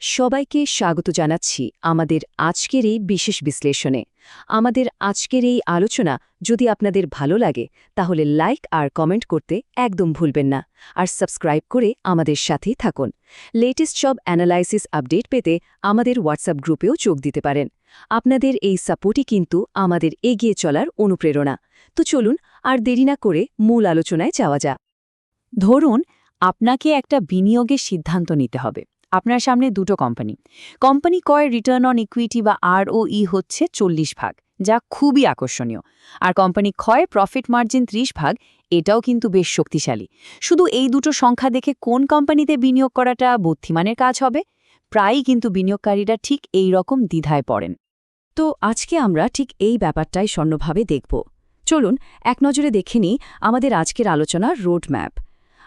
সবাইকে স্বাগত জানাচ্ছি আমাদের আজকের এই বিশেষ বিশ্লেষণে। আমাদের আজকের এই আলোচনা যদি আপনাদের ভালো লাগে, তাহলে লাইক আর কমেন্ট করতে একদম ভুলবেন না। আর সাবস্ক্রাইব করে আমাদের সাথেই থাকুন। লেটেস্ট সব অ্যানালাইসিস আপডেট পেতে আমাদের হোয়াটসঅ্যাপ গ্রুপেও যোগ দিতে পারেন। আপনাদের এই সাপোর্টই কিন্তু আমাদের এগিয়ে চলার অনুপ্রেরণা। তো চলুন আর দেরি না করে মূল আলোচনায় যাওয়া যাক। ধরুন, আপনাকে একটা বিনিয়োগের সিদ্ধান্ত নিতে হবে। আপনার সামনে দুটো কোম্পানি কোম্পানি কয় রিটার্ন অন ইকুইটি বা আরওই হচ্ছে চল্লিশ ভাগ, যা খুবই আকর্ষণীয়। আর কোম্পানি ক্ষয় প্রফিট মার্জিন ত্রিশ ভাগ, এটাও কিন্তু বেশ শক্তিশালী। শুধু এই দুটো সংখ্যা দেখে কোন কোম্পানিতে বিনিয়োগ করাটা বুদ্ধিমানের কাজ হবে? প্রায়ই কিন্তু বিনিয়োগকারীরা ঠিক এই রকম দ্বিধায় পড়েন। তো আজকে আমরা ঠিক এই ব্যাপারটাই স্বর্ণভাবে দেখব। চলুন, এক নজরে দেখে নিই আমাদের আজকের আলোচনার রোড ম্যাপ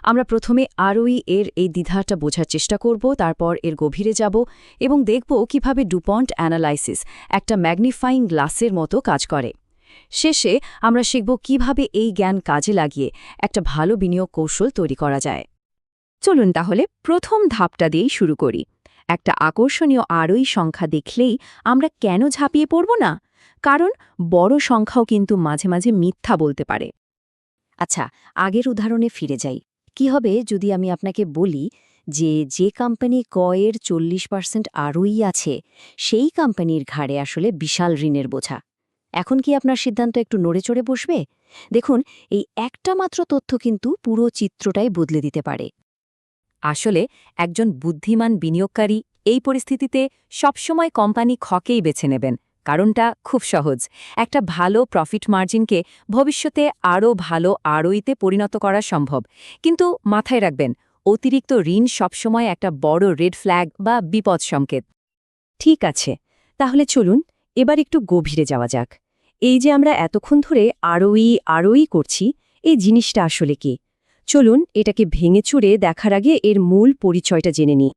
আমরা প্রথমে আরওই এর এই দ্বিধাটা বোঝার চেষ্টা করব, তারপর এর গভীরে যাব এবং দেখব কীভাবে ডুপন্ট অ্যানালাইসিস একটা ম্যাগনিফাইং গ্লাসের মতো কাজ করে। শেষে আমরা শিখব কীভাবে এই জ্ঞান কাজে লাগিয়ে একটা ভালো বিনিয়োগ কৌশল তৈরি করা যায়। চলুন তাহলে প্রথম ধাপটা দিয়েই শুরু করি। একটা আকর্ষণীয় আরই সংখ্যা দেখলেই আমরা কেন ঝাঁপিয়ে পড়ব না? কারণ বড় সংখ্যাও কিন্তু মাঝে মাঝে মিথ্যা বলতে পারে। আচ্ছা আগের উদাহরণে ফিরে যাই। কি হবে যদি আমি আপনাকে বলি যে যে কোম্পানি কয়ের চল্লিশ পার্সেন্ট আরই আছে, সেই কোম্পানির ঘাড়ে আসলে বিশাল ঋণের বোঝা। এখন কি আপনার সিদ্ধান্ত একটু নড়ে চড়ে বসবে? দেখুন, এই একটা মাত্র তথ্য কিন্তু পুরো চিত্রটাই বদলে দিতে পারে। আসলে একজন বুদ্ধিমান বিনিয়োগকারী এই পরিস্থিতিতে সবসময় কোম্পানি খকেই বেছে নেবেন। কারণটা খুব সহজ। একটা ভালো প্রফিট মার্জিনকে ভবিষ্যতে আরও ভালো আরওইতে পরিণত করা সম্ভব। কিন্তু মাথায় রাখবেন, অতিরিক্ত ঋণ সবসময় একটা বড় রেড ফ্ল্যাগ বা বিপদ সংকেত। ঠিক আছে, তাহলে চলুন এবার একটু গভীরে যাওয়া যাক। এই যে আমরা এতক্ষণ ধরে আরওই আরওই করছি, এই জিনিসটা আসলে কি? চলুন এটাকে ভেঙে চুড়ে দেখার আগে এর মূল পরিচয়টা জেনে নিই।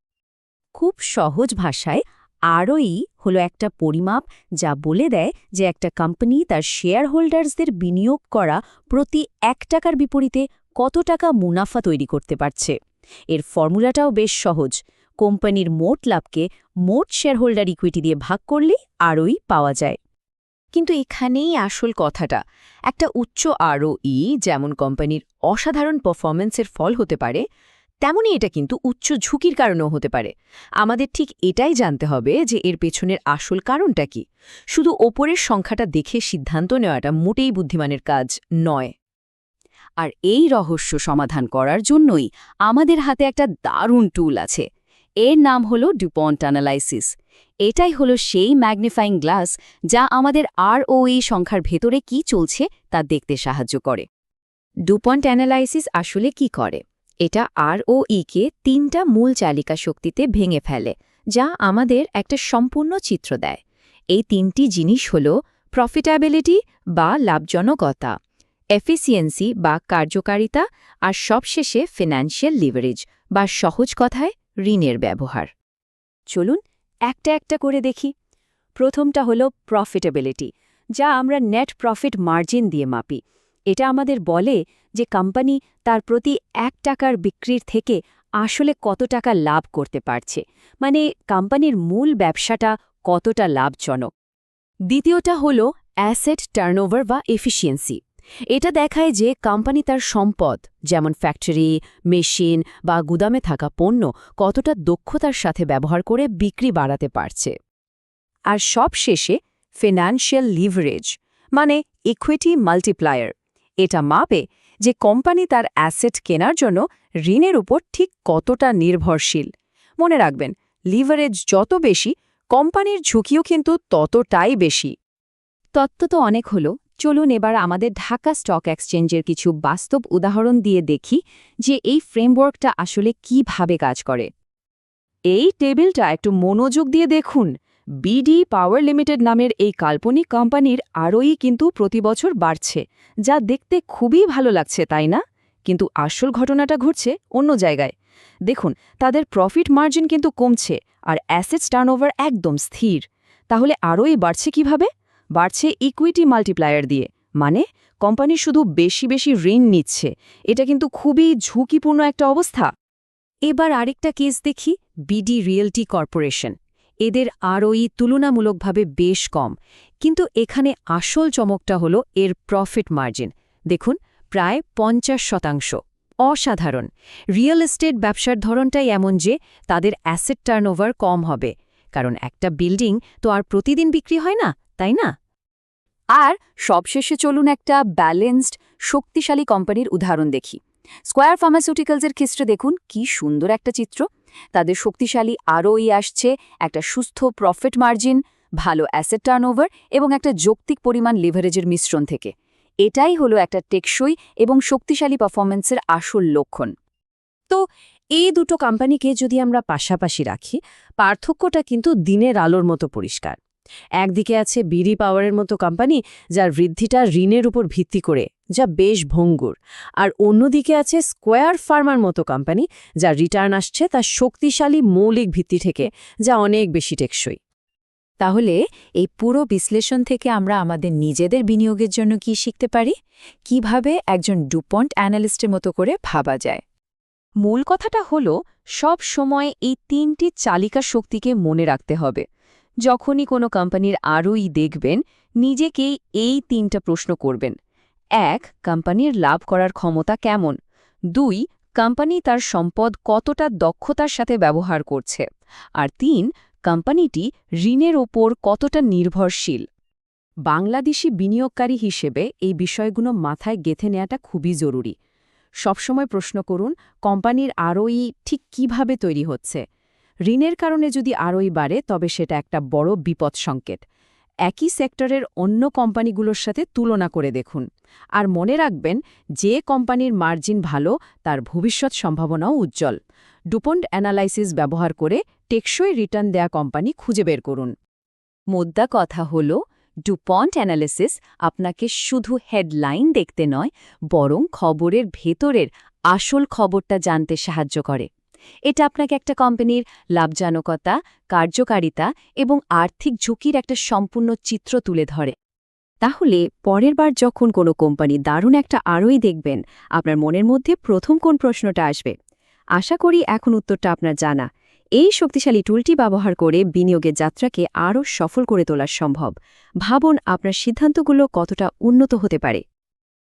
খুব সহজ ভাষায় আরওই হলো একটা পরিমাপ যা বলে দেয় যে একটা কোম্পানি তার শেয়ার হোল্ডার্সদের বিনিয়োগ করা প্রতি এক টাকার বিপরীতে কত টাকা মুনাফা তৈরি করতে পারছে। এর ফর্মুলাটাও বেশ সহজ। কোম্পানির মোট লাভকে মোট শেয়ারহোল্ডার ইকুইটি দিয়ে ভাগ করলেই আরওই পাওয়া যায়। কিন্তু এখানেই আসল কথাটা। একটা উচ্চ আরওই যেমন কোম্পানির অসাধারণ পারফরম্যান্সের ফল হতে পারে তেমনই এটা কিন্তু উচ্চ ঝুঁকির কারণেও হতে পারে। আমাদের ঠিক এটাই জানতে হবে যে এর পেছনের আসল কারণটা কি। শুধু ওপরের সংখ্যাটা দেখে সিদ্ধান্ত নেওয়াটা মোটেই বুদ্ধিমানের কাজ নয়। আর এই রহস্য সমাধান করার জন্যই আমাদের হাতে একটা দারুণ টুল আছে। এর নাম হলো ডুপন্ট অ্যানালাইসিস এটাই হলো সেই ম্যাগনিফাইং গ্লাস যা আমাদের আর ও এই সংখ্যার ভেতরে কি চলছে তা দেখতে সাহায্য করে। ডুপন্ট অ্যানালাইসিস আসলে কি করে? এটা আর ও ইকে তিনটা মূল চালিকা শক্তিতে ভেঙে ফেলে, যা আমাদের একটা সম্পূর্ণ চিত্র দেয়। এই তিনটি জিনিস হল প্রফিটাবিলিটি বা লাভজনকতা এফিসিয়েন্সি বা কার্যকারিতা, আর সবশেষে ফিনান্সিয়াল লিভারেজ বা সহজ কথায় ঋণের ব্যবহার। চলুন একটা একটা করে দেখি। প্রথমটা হল প্রফিটেবিলিটি যা আমরা নেট প্রফিট মার্জিন দিয়ে মাপি। এটা আমাদের বলে যে কোম্পানি তার প্রতি এক টাকার বিক্রির থেকে আসলে কত টাকা লাভ করতে পারছে। মানে কোম্পানির মূল ব্যবসাটা কতটা লাভজনক। দ্বিতীয়টা হল অ্যাসেট টার্নওভার বা এফিসিয়েন্সি এটা দেখায় যে কোম্পানি তার সম্পদ, যেমন ফ্যাক্টরি, মেশিন বা গুদামে থাকা পণ্য, কতটা দক্ষতার সাথে ব্যবহার করে বিক্রি বাড়াতে পারছে। আর সব শেষে ফিনান্সিয়াল লিভারেজ মানে ইকুইটি মাল্টিপ্লায়ার। এটা মাপে যে কোম্পানি তার অ্যাসেট কেনার জন্য ঋণের উপর ঠিক কতটা নির্ভরশীল। মনে রাখবেন, লিভারেজ যত বেশি, কোম্পানির ঝুঁকিও কিন্তু ততটাই বেশি। তত্ত্ব তো অনেক হলো। চলুন এবার আমাদের ঢাকা স্টক এক্সচেঞ্জের কিছু বাস্তব উদাহরণ দিয়ে দেখি যে এই ফ্রেমওয়ার্কটা আসলে কীভাবে কাজ করে। এই টেবিলটা একটু মনোযোগ দিয়ে দেখুন। বিডি পাওয়ার লিমিটেড নামের এই কাল্পনিক কোম্পানির আরওই কিন্তু প্রতি বছর বাড়ছে, যা দেখতে খুবই ভালো লাগছে, তাই না? কিন্তু আসল ঘটনাটা ঘটছে অন্য জায়গায়। দেখুন, তাদের প্রফিট মার্জিন কিন্তু কমছে আর অ্যাসেটস টার্নওভার একদম স্থির। তাহলে আরওই বাড়ছে কীভাবে? বাড়ছে ইকুইটি মাল্টিপ্লায়ার দিয়ে মানে কোম্পানি শুধু বেশি বেশি ঋণ নিচ্ছে। এটা কিন্তু খুবই ঝুঁকিপূর্ণ একটা অবস্থা। এবার আরেকটা কেস দেখি, বিডি রিয়েলটি কর্পোরেশন। এদের আরওই তুলনামূলকভাবে বেশ কম। কিন্তু এখানে আসল চমকটা হলো এর প্রফিট মার্জিন দেখুন, প্রায় পঞ্চাশ শতাংশ। অসাধারণ। রিয়েল এস্টেট ব্যবসার ধরনটাই এমন যে, তাদের অ্যাসেট টার্নওভার কম হবে। কারণ একটা বিল্ডিং তো আর প্রতিদিন বিক্রি হয় না, তাই না? আর সবশেষে চলুন একটা ব্যালেন্সড শক্তিশালী কোম্পানির উদাহরণ দেখি। স্কোয়ার ফার্মাসিউটিক্যালসের ক্ষেত্রে দেখুন, কি সুন্দর একটা চিত্র। তাদের শক্তিশালী আরওই আসছে, একটা সুস্থ প্রফিট মার্জিন ভালো অ্যাসেট টার্নওভার এবং একটা যৌক্তিক পরিমাণ লিভারেজের মিশ্রণ থেকে। এটাই হলো একটা টেকসই এবং শক্তিশালী পারফরমেন্সের আসল লক্ষণ। তো এই দুটো কোম্পানিকে যদি আমরা পাশাপাশি রাখি, পার্থক্যটা কিন্তু দিনের আলোর মতো পরিষ্কার। একদিকে আছে বিডি পাওয়ারের মতো কোম্পানি যার বৃদ্ধিটা ঋণের উপর ভিত্তি করে, যা বেশ ভঙ্গুর। আর অন্যদিকে আছে স্কোয়ার ফার্মার মতো কোম্পানি যার রিটার্ন আসছে তার শক্তিশালী মৌলিক ভিত্তি থেকে, যা অনেক বেশি টেকসই। তাহলে এই পুরো বিশ্লেষণ থেকে আমরা আমাদের নিজেদের বিনিয়োগের জন্য কি শিখতে পারি? কীভাবে একজন ডুপন্ট অ্যানালিস্টের মতো করে ভাবা যায়? মূল কথাটা হলো, সব সময় এই তিনটি চালিকা শক্তিকে মনে রাখতে হবে। যখনই কোনো কোম্পানির আরওই দেখবেন নিজেকেই এই তিনটা প্রশ্ন করবেন। এক, কোম্পানির লাভ করার ক্ষমতা কেমন? দুই, কোম্পানি তার সম্পদ কতটা দক্ষতার সাথে ব্যবহার করছে? আর তিন, কোম্পানিটি ঋণের ওপর কতটা নির্ভরশীল? বাংলাদেশি বিনিয়োগকারী হিসেবে এই বিষয়গুলো মাথায় গেথে নেওয়াটা খুবই জরুরি। সবসময় প্রশ্ন করুন, কোম্পানির আরওই ঠিক কীভাবে তৈরি হচ্ছে? ঋণের কারণে যদি আরওই বাড়ে, তবে সেটা একটা বড় বিপদ সংকেত। একই সেক্টরের অন্য কোম্পানিগুলোর সাথে তুলনা করে দেখুন। আর মনে রাখবেন, যে কোম্পানির মার্জিন ভালো, তার ভবিষ্যৎ সম্ভাবনাও উজ্জ্বল। ডুপন্ড অ্যানালাইসিস ব্যবহার করে টেকসই রিটার্ন দেয়া কোম্পানি খুঁজে বের করুন। মোদ্দা কথা হল, ডুপন্ট অ্যানালিসিস আপনাকে শুধু হেডলাইন দেখতে নয়, বরং খবরের ভেতরের আসল খবরটা জানতে সাহায্য করে। এটা আপনাকে একটা কোম্পানির লাভজনকতা, কার্যকারিতা এবং আর্থিক ঝুঁকির একটা সম্পূর্ণ চিত্র তুলে ধরে। তাহলে পরের বার যখন কোনো কোম্পানি দারুণ একটা আরোই দেখবেন, আপনার মনের মধ্যে প্রথম কোন প্রশ্নটা আসবে? আশা করি এখন উত্তরটা আপনার জানা। এই শক্তিশালী টুলটি ব্যবহার করে বিনিয়োগের যাত্রাকে আরও সফল করে তোলা সম্ভব। ভাবুন আপনার সিদ্ধান্তগুলো কতটা উন্নত হতে পারে।